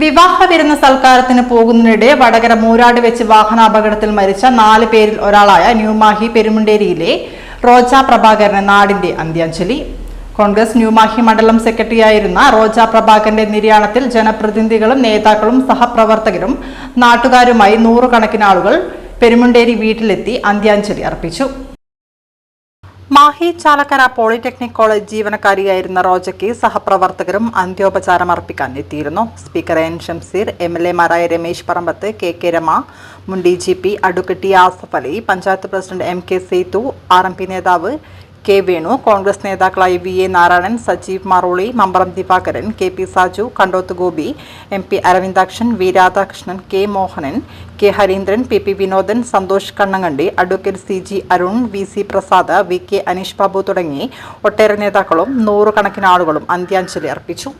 വിവാഹ വിരുന്ന സൽക്കാരത്തിന് പോകുന്നതിനിടെ വടകര മൂരാട് വെച്ച് വാഹനാപകടത്തിൽ മരിച്ച നാല് പേരിൽ ഒരാളായ ന്യൂമാഹി പെരുമുണ്ടേരിയിലെ റോജ പ്രഭാകരന് നാടിന്റെ അന്ത്യാഞ്ജലി. കോൺഗ്രസ് ന്യൂമാഹി മണ്ഡലം സെക്രട്ടറിയായിരുന്ന റോജ പ്രഭാകരന്റെ നിര്യാണത്തിൽ ജനപ്രതിനിധികളും നേതാക്കളും സഹപ്രവർത്തകരും നാട്ടുകാരുമായി നൂറുകണക്കിന് ആളുകൾ പെരുമുണ്ടേരി വീട്ടിലെത്തി അന്ത്യാഞ്ജലി അർപ്പിച്ചു. മാഹി ചാലക്കര പോളിടെക്നിക് കോളേജ് ജീവനക്കാരിയായിരുന്ന റോജയ്ക്ക് സഹപ്രവർത്തകരും അന്ത്യോപചാരം അർപ്പിക്കാൻ എത്തിയിരുന്നു. Speaker N Shamseer M L എമാരായ Ramesh Parambath K K Rama മുൻ D G P advocate Asaf Ali panchayat president M K Sethu R M P നേതാവ് കെ വേണു കോൺഗ്രസ് നേതാക്കളായ V A Narayanan Sajeev Maroli Mambaram Divakaran K P Saju Kandoth Gopi M P Aravindakshan V Radhakrishnan K Mohanan K Harindran P P Vinodan Santhosh Kannangandi advocate C G Arun V C Prasad V K Aneesh Babu തുടങ്ങി ഒട്ടേറെ നേതാക്കളും നൂറുകണക്കിന് ആളുകളും അന്ത്യാഞ്ജലി അർപ്പിച്ചു.